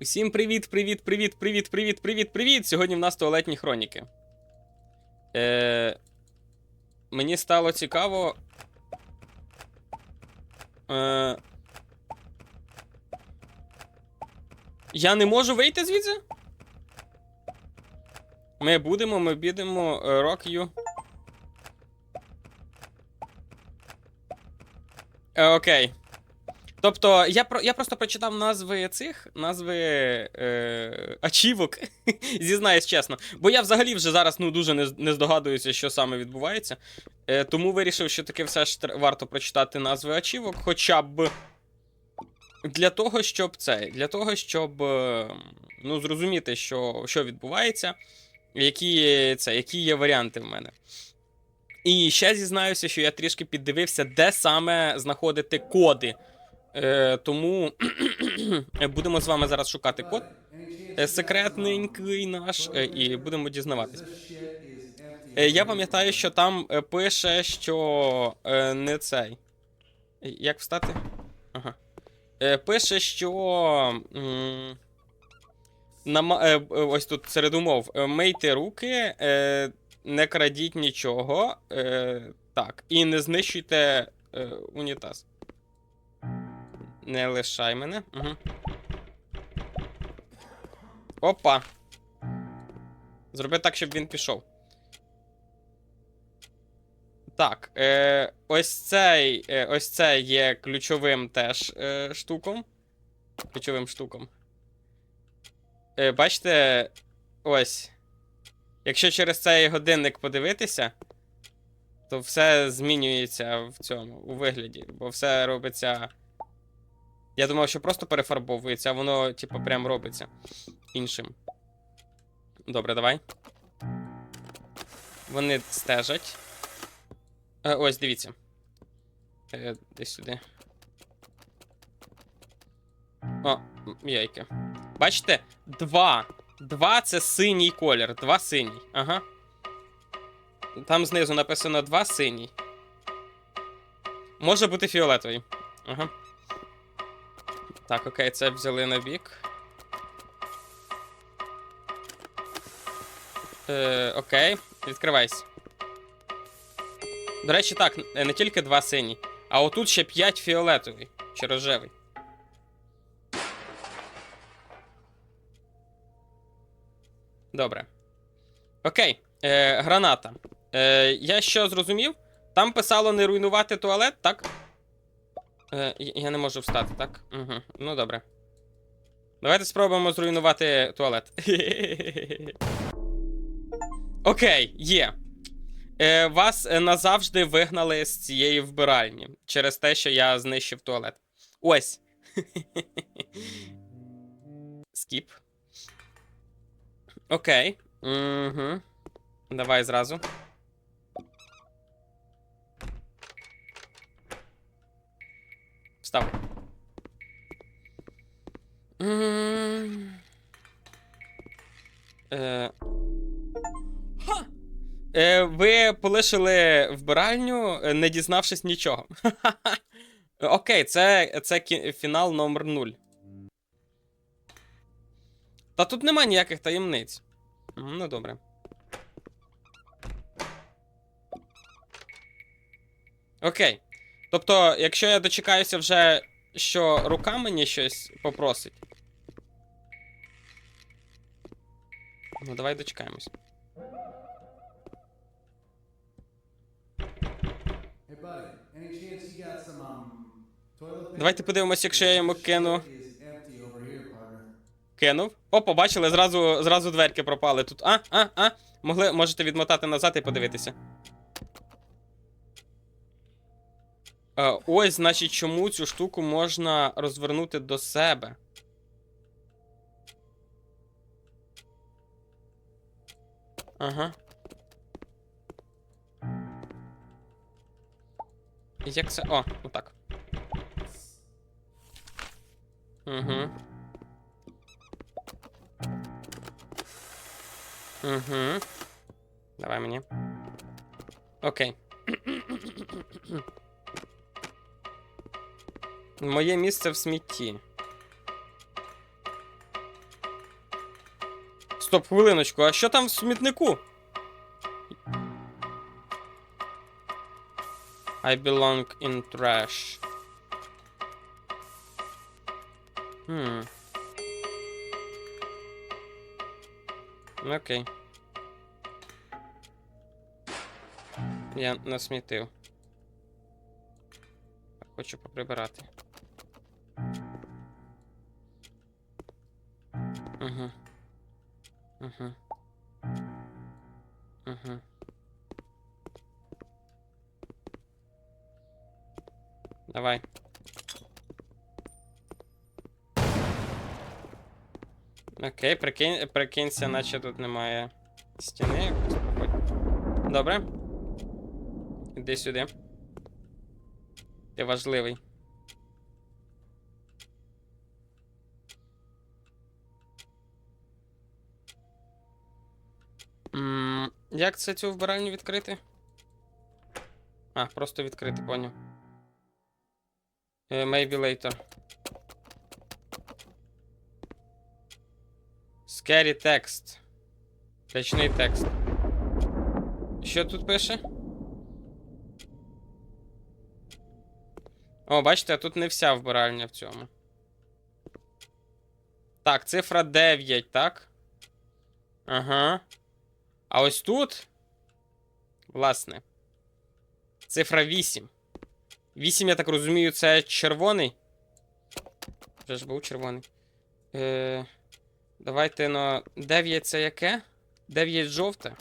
Усім привіт, привіт, привіт, привіт, привіт, привіт, привіт! Сьогодні в нас туалетні хроніки. Е, мені стало цікаво. Е, я не можу вийти звідси? Ми будемо, ми підемо е, Rock You. Е, окей. Тобто, я про я просто прочитав назви цих, назви е, ачівок, зізнаюсь чесно. Бо я взагалі вже зараз ну, дуже не, не здогадуюся, що саме відбувається. Е, тому вирішив, що таки все ж варто прочитати назви ачівок, хоча б для того, щоб це, для того, щоб е, ну, зрозуміти, що, що відбувається, які, це, які є варіанти в мене. І ще зізнаюся, що я трішки піддивився, де саме знаходити коди. Е, тому будемо з вами зараз шукати код. е, Секретненький наш, е, і будемо дізнаватись. Е, Я пам'ятаю, що там пише, що не цей. Як встати? Ага. Пише, що. нама- Ось тут серед умов. Мийте руки, не крадіть нічого. Так. І не знищуйте унітаз. Не лишай мене. Угу. Опа. Зроби так, щоб він пішов. Так. Е, ось цей. Е, ось це є ключовим теж е, штуком. Ключовим штуком. Е, бачите, ось. Якщо через цей годинник подивитися, то все змінюється в цьому, у вигляді, бо все робиться. Я думав, що просто перефарбовується, а воно, типу, прям робиться іншим. Добре, давай. Вони стежать. Е, ось, дивіться. Е, десь сюди. О, яйки. Бачите? Два. Два це синій колір. Два синій. Ага. Там знизу написано два синій. Може бути фіолетовий. Ага. Так, окей, це взяли на бік. Е, окей, відкривайся. До речі, так, не не тільки два сині, а отут ще 5 фіолетовий чи рожевий. Добре. Окей. Е, граната. Е, я що зрозумів? Там писало не руйнувати туалет, так? Е, я- не можу встати, так? Угу. Ну добре. Давайте спробуємо зруйнувати туалет. Окей, є. Е, вас назавжди вигнали з цієї вбиральні через те, що я знищив туалет. Ось. Скіп. Окей. Угу. Давай зразу. Встав. Е. Е, ви полишили вбиральню, е, не дізнавшись нічого. Окей, це, це фінал номер 0. Та тут нема ніяких таємниць. Ну, добре. Окей. Тобто, якщо я дочекаюся вже, що рука мені щось попросить. Ну, давай дочекаємось. Давайте подивимось, якщо я йому кину. Кинув. О, побачили, зразу, зразу дверки пропали тут. А, а, а. Могли, можете відмотати назад і подивитися. Ось, значить, чому цю штуку можна розвернути до себе. Ага. Як це. О, отак. Угу. Угу. Давай мені. Окей. Моє місце в смітті. Стоп, хвилиночку, а що там в смітнику? I belong in trash. Хм. Ну, Окей. Я насмітив. Хочу поприбирати. Угу. Угу. Угу. Давай. Окей, прикинь, прикинься, наче тут немає стіни. Добре. Іди сюди. Ти важливий. М, Як це цю вбиральню відкрити? А, просто відкрити, поняв. Е, Maybe later. Scary text. Речний текст. Що тут пише? О, бачите, тут не вся вбиральня в цьому. Так, цифра 9, так? Ага. А ось тут. Власне. Цифра 8. 8, я так розумію, це червоний. Вже ж був червоний. Е, давайте на 9 це яке? 9 жовте.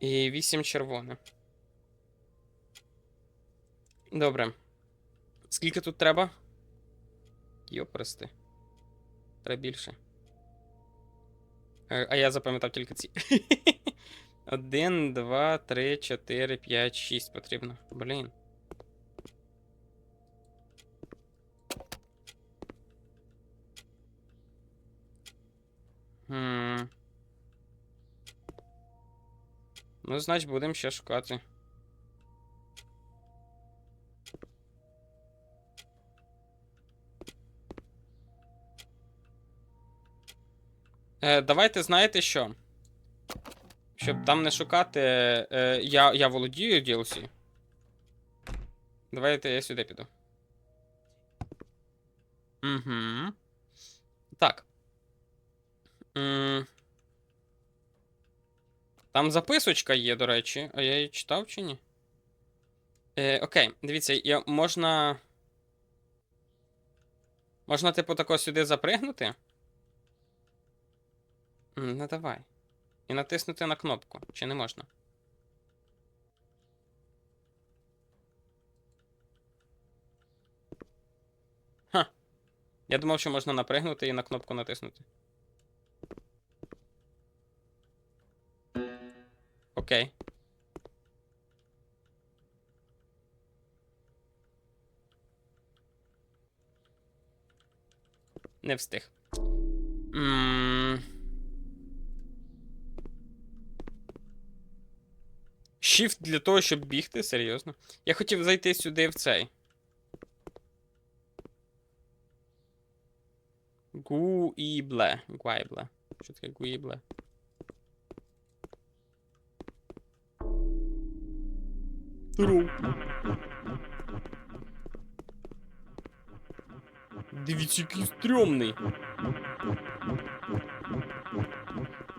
І 8 червоне. Добре. Скільки тут треба? Йоперсти. Треба більше. Е, А я запам'ятав тільки ці. Один, два, три, чотири, п'ять, шість потрібно. Блін. Хм. Ну, значить, будемо ще шукати. Е, давайте знаєте що? Щоб там не шукати. Е, я, я володію DLC. Давайте я сюди піду. Угу. Так. М. Там записочка є, до речі. А я її читав чи ні? Е, окей, дивіться, я, можна. Можна, типу, тако сюди запригнути. Ну давай. І натиснути на кнопку. Чи не можна? Ха. Я думав, що можна напригнути і на кнопку натиснути. Окей. Не встиг. М. Shift для того, щоб бігти, серйозно. Я хотів зайти сюди в цей. Гуібле. Гуайбле. Що таке гуібле? Здорово. Дивіться, який стрьомний.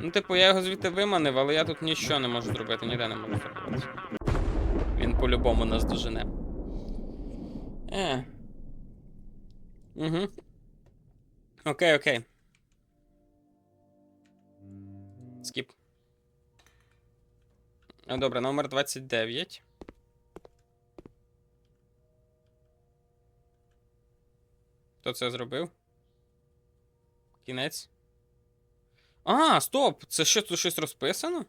Ну, типу, я його звідти виманив, але я тут нічого не можу зробити, ніде не можу зробити. Він по-любому нас дожене. Е. Угу. Окей, окей. Скіп. Добре, номер 29. Хто це зробив? Кінець. А, стоп! Це що тут щось розписано?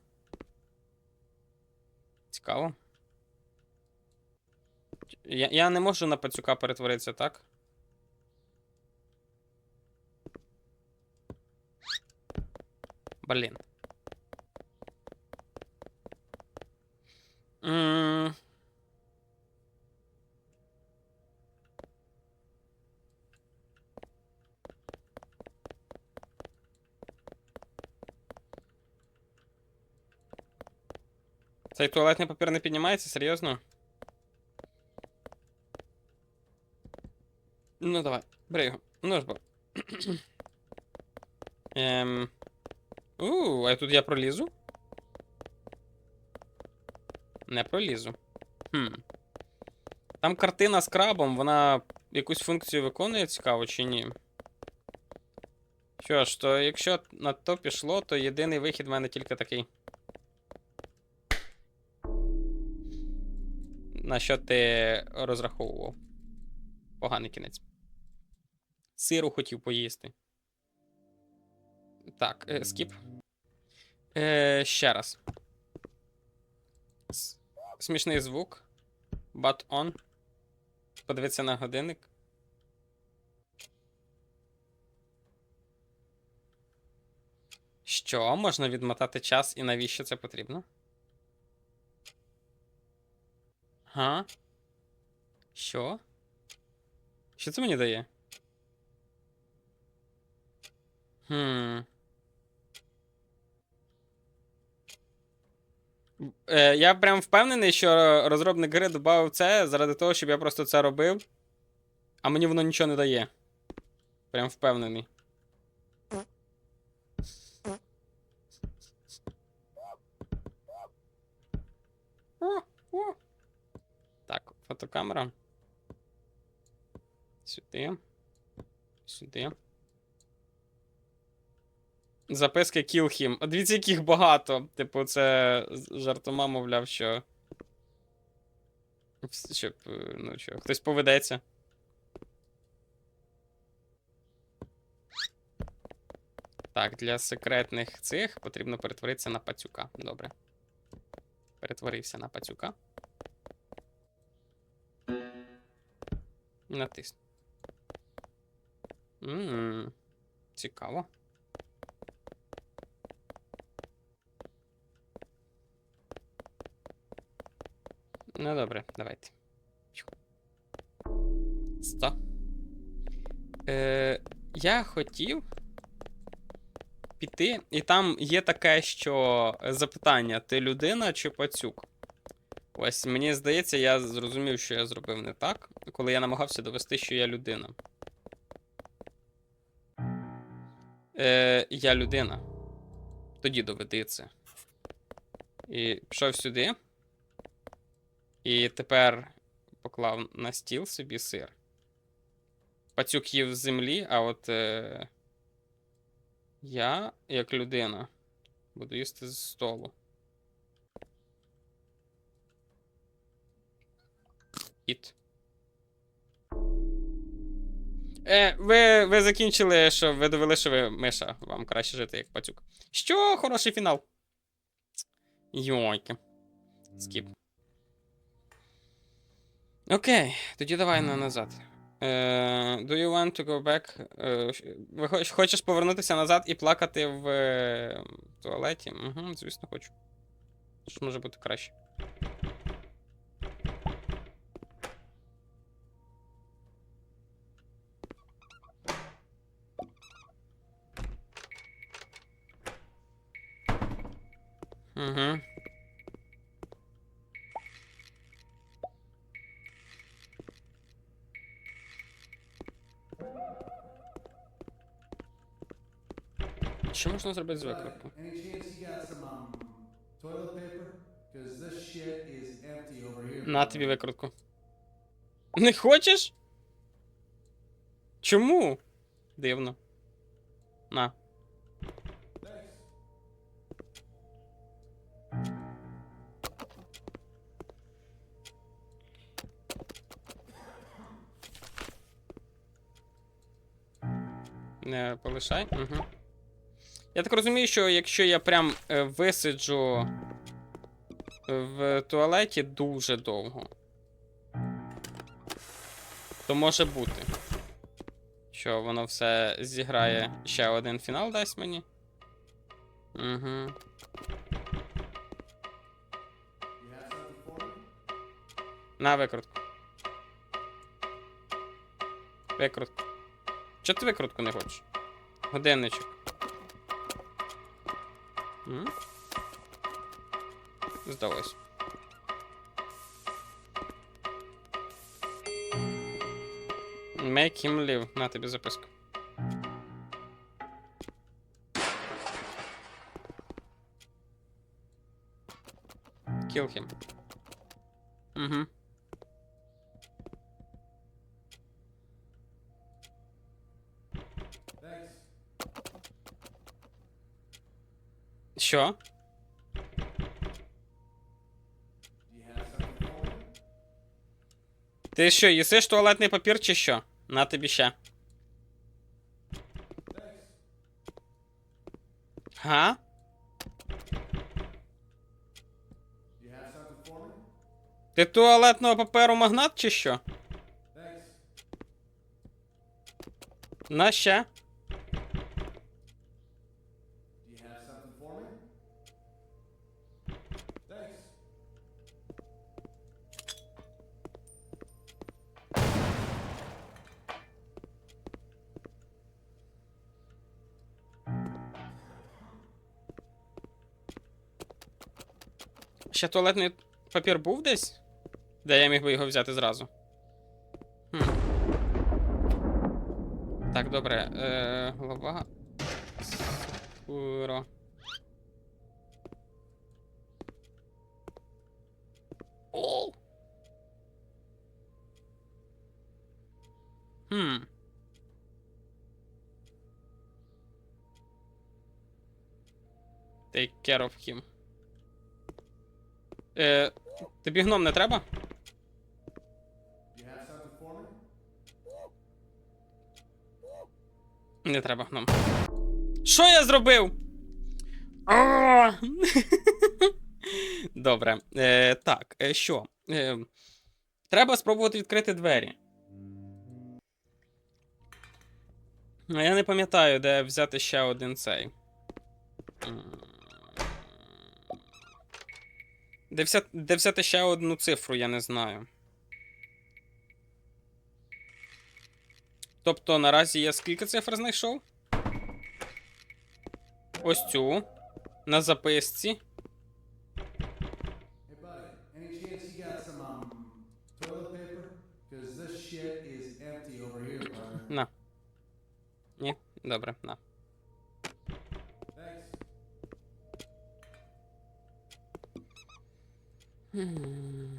Цікаво. Я, я не можу на пацюка перетворитися, так? Блін. Цей туалетний папір не піднімається, серйозно? Ну давай, бери його. Ну ж бо. Ем. У, а тут я пролізу? Не пролізу. Хм. Там картина з крабом, вона якусь функцію виконує цікаво чи ні? Що ж, то якщо на то пішло, то єдиний вихід в мене тільки такий. На що ти розраховував? Поганий кінець. Сиру хотів поїсти. Так, е, скіп. Е, ще раз. Смішний звук. But on. Подивитися на годинник. Що? Можна відмотати час і навіщо це потрібно? Га? Що? Що це мені дає? Хм. Е, я прям впевнений, що розробник гри додав це заради того, щоб я просто це робив. А мені воно нічого не дає. Прям впевнений. О, о. Так, фотокамера. Сюди. Сюди. Записки Kill Him. От Дивіться, яких багато. Типу, це жартома, мовляв, що. Щоб, е, ну що, хтось поведеться. Так, для секретних цих потрібно перетворитися на пацюка. Добре. Перетворився на пацюка. Натисну. Ммм. Цікаво. Ну добре, давайте. Сто. Е, я хотів піти, і там є таке, що запитання: ти людина чи пацюк? Ось мені здається, я зрозумів, що я зробив не так, коли я намагався довести, що я людина. Е, я людина. Тоді доведи це. І пішов сюди. І тепер поклав на стіл собі сир. Пацюк їв з землі, а от е, я, як людина, буду їсти з столу. Іт. Е, ви, ви закінчили, що ви довели, що ви миша. Вам краще жити як пацюк. Що? Хороший фінал. Йойки. Скіп. Окей, тоді давай на назад. Е, do you want to go back? Хоч- хочеш повернутися назад і плакати в е, туалеті? Угу, звісно, хочу. Що може бути краще? Is empty over here. На тобі викрутку. Не хочеш? Чому? Дивно. На. Не полишай. Угу. Я так розумію, що якщо я прям е, висиджу в туалеті дуже довго, то може бути. Що воно все зіграє ще один фінал дасть мені. Угу. На викрутку. Викрутку. Чого ти викрутку не хочеш? Годинничок. М? Здалось. Make him live. На тобі записку. Kill him. Угу. Me? Ти що, їсиш туалетний папір чи що? На тобі ще. Га? Ти туалетного паперу магнат чи що? На ще. Ще туалетний папір був десь? Де я міг би його взяти зразу? Хм. Так, добре. Е, голова. Скоро. О! Хм. Take care of him. Е, тобі гном не треба? Не треба гном. Що я зробив? Добре. Е, так, е, що? Е, треба спробувати відкрити двері. Ну, я не пам'ятаю, де взяти ще один цей. Де взяти, де взяти ще одну цифру, я не знаю. Тобто наразі я скільки цифр знайшов? Ось цю. На записці. Hey, buddy, any chance Угу.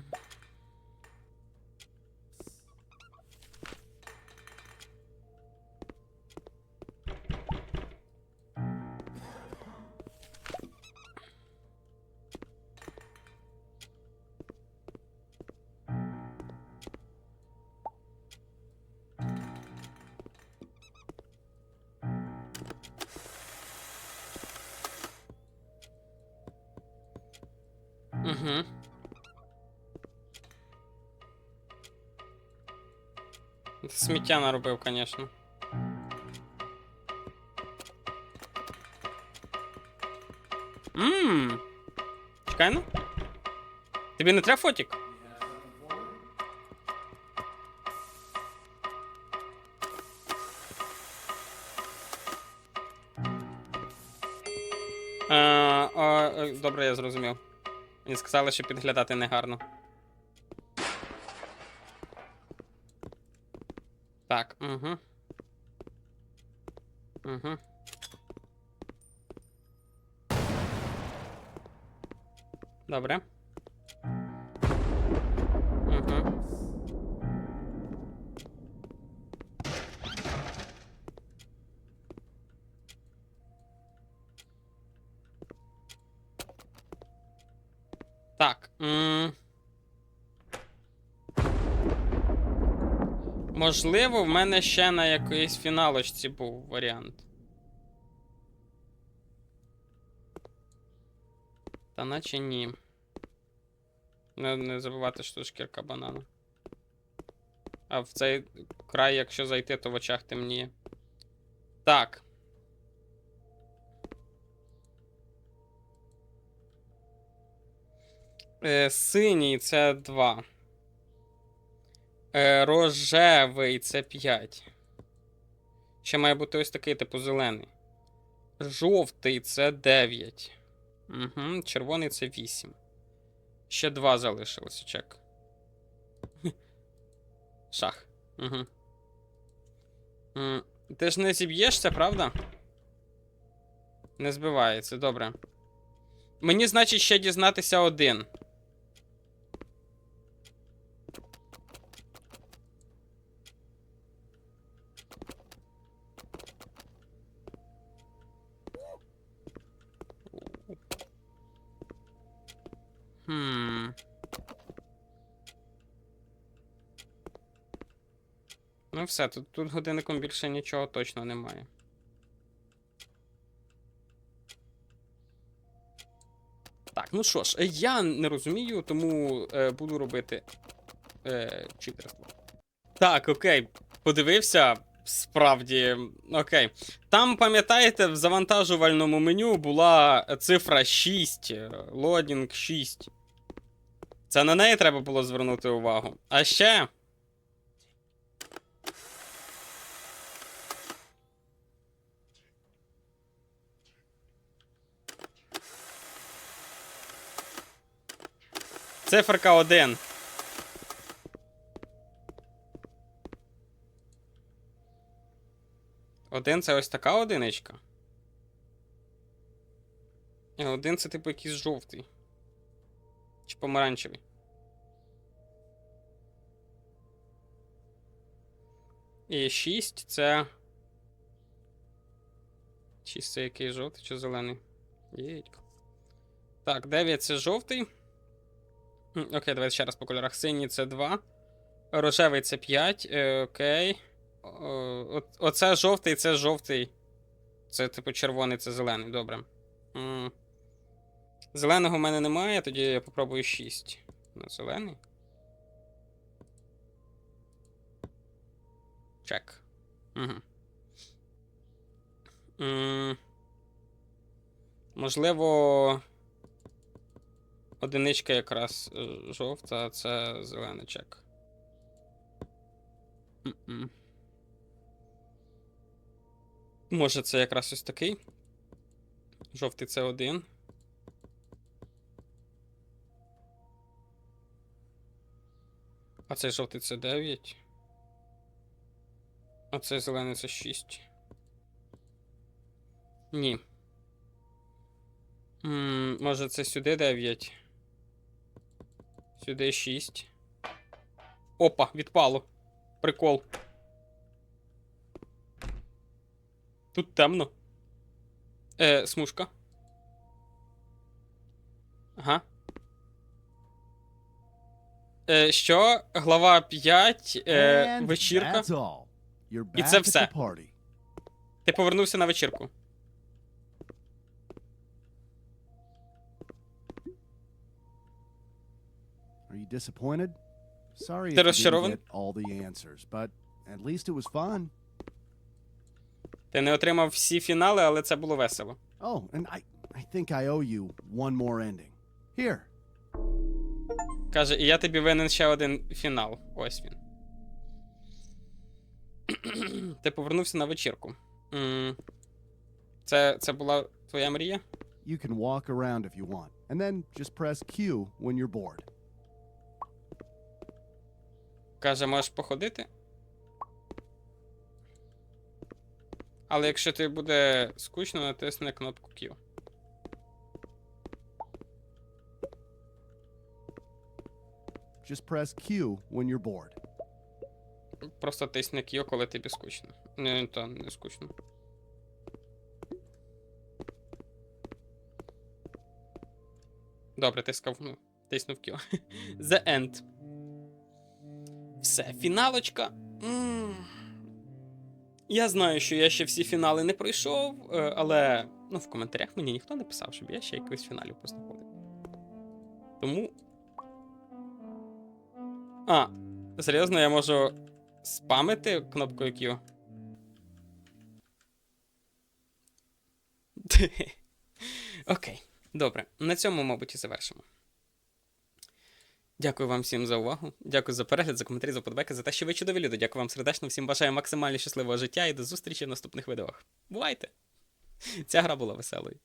Сміття наробив, звісно. Ммм. Чекай ну. Тобі не треба фотик? Е, а, е, добре, я зрозумів. Мені сказали, що підглядати негарно. Так, угу. Угу. Добре. Можливо, в мене ще на якоїсь фіналочці був варіант. Та наче ні. Не, не забувати, що тут шкірка банана. А в цей край, якщо зайти, то в очах темніє. Так. Е, синій це 2. Е, рожевий це 5. Ще має бути ось такий, типу, зелений. Жовтий це 9. Угу, червоний це 8. Ще 2 залишилося, чек. Шах. Угу. Ти ж не зіб'єшся, правда? Не збивається, добре. Мені, значить, ще дізнатися один. Хм. Ну все, тут, тут годинником більше нічого точно немає. Так, ну що ж, е, я не розумію, тому е, буду робити е, читерство. Так, окей, подивився. Справді, окей. Там, пам'ятаєте, в завантажувальному меню була цифра 6, е, лодінг 6. Це на неї треба було звернути увагу. А ще. Циферка 1. Один це ось така одиничка. І один це типу якийсь жовтий. Чи помаранчевий. І 6 це. 6 це який жовтий чи зелений? Єдько. Так, 9 це жовтий. Окей, давайте ще раз по кольорах. Синій це 2. Рожевий це 5. Е, окей. Оце жовтий, це жовтий. Це, типу, червоний, це зелений. Добре. Зеленого в мене немає, тоді я попробую 6. На зелений. Чек. Угу. Можливо. Одиничка якраз е, жовта, а це зелений чек. М-м. Може, це якраз ось такий. Жовтий це один. А цей жовтий це 9. А цей зелений це 6. Ні. М, може це сюди 9. Сюди 6. Опа, відпало. Прикол. Тут темно. Е, смужка. Ага. Е, що? Глава 5. Е, вечірка. І це все. Ти повернувся на вечірку. Are you disappointed? Sorry Ти розчарований? get all the answers, but at least it was fun. Ти не отримав всі фінали, але це було весело. Oh, and I, I think I owe you one more ending. Here. Каже, і я тобі винен ще один фінал. Ось він. Ти повернувся на вечірку. М, Це, це була твоя мрія? You can walk around if you want, and then just press Q when you're bored. Каже, можеш походити. Але якщо тобі буде скучно, натисни кнопку Q. Just press Q when you're bored. Просто тисни Q, коли тобі скучно. Не, то не скучно. Добре, тискав. Ну, тиснув Q. The End. Все, фіналочка. М. Я знаю, що я ще всі фінали не пройшов, е, але ну, в коментарях мені ніхто не писав, щоб я ще якихось фіналів познаходив. Тому. А, серйозно, я можу спамити кнопкою Q? Окей, добре. На цьому, мабуть, і завершимо. Дякую вам всім за увагу. Дякую за перегляд, за коментарі, за подбайки, за те, що ви чудові люди. Дякую вам сердечно. Всім бажаю максимально щасливого життя і до зустрічі в наступних відео. Бувайте! Ця гра була веселою.